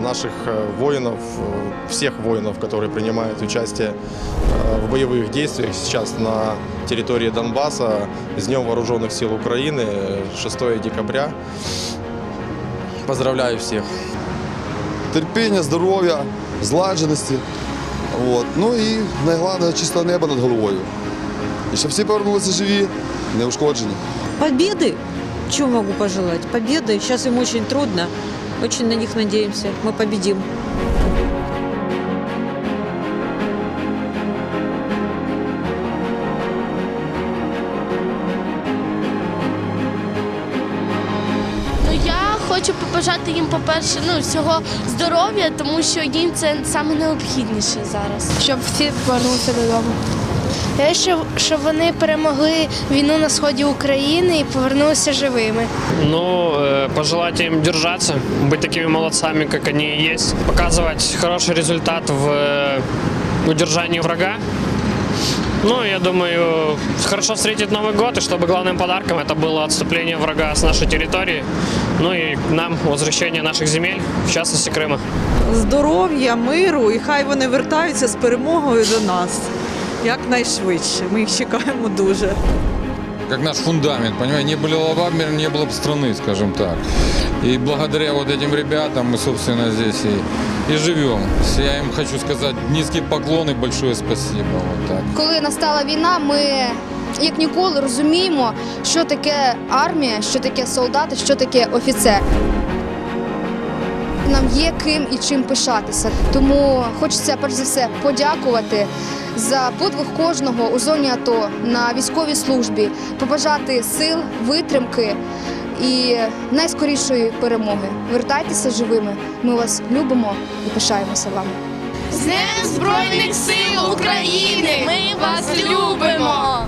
наших э, воинов, э, всех воинов, которые принимают участие э, в боевых действиях сейчас на территории Донбасса с Днем Вооруженных сил Украины, 6 декабря. Поздравляю всех. терпіння, здоров'я, зладженості. От. Ну і найголовніше чисте небо над головою. І щоб всі повернулися живі, неушкоджені. Победы. Чего могу пожелать? Победы. Сейчас им очень трудно. Очень на них надеемся. Мы победим. Ну я хочу побажати їм, по-перше, ну всього здоров'я, тому що їм це саме необхідніше зараз. щоб всі повернулися додому. Я щоб, щоб вони перемогли війну на сході України і повернулися живими. Ну, э, пожелать им держаться, быть такими молодцами, как они и есть, показывать хороший результат в э, удержании врага. Ну, я думаю, хорошо встретить Новый год, и чтобы главным подарком это было отступление врага с нашей территории, ну и нам возвращение наших земель, в частности Крыма. здоров'я, миру, і хай вони вертаються з перемогою до нас якнайшвидше. Ми їх чекаємо дуже. как наш фундамент, понимаете, не было бы Вагнера, не было бы страны, скажем так. И благодаря вот этим ребятам мы, собственно, здесь и, и живем. Я им хочу сказать низкий поклон и большое спасибо. Вот так. Коли настала війна, ми як ніколи розуміємо, що таке армія, що таке солдати, що таке офіцер. Нам є ким і чим пишатися. Тому хочеться перш за все подякувати за подвиг кожного у зоні АТО на військовій службі, побажати сил, витримки і найскорішої перемоги. Вертайтеся живими. Ми вас любимо і пишаємося вами. З Днем Збройних сил України! Ми вас любимо!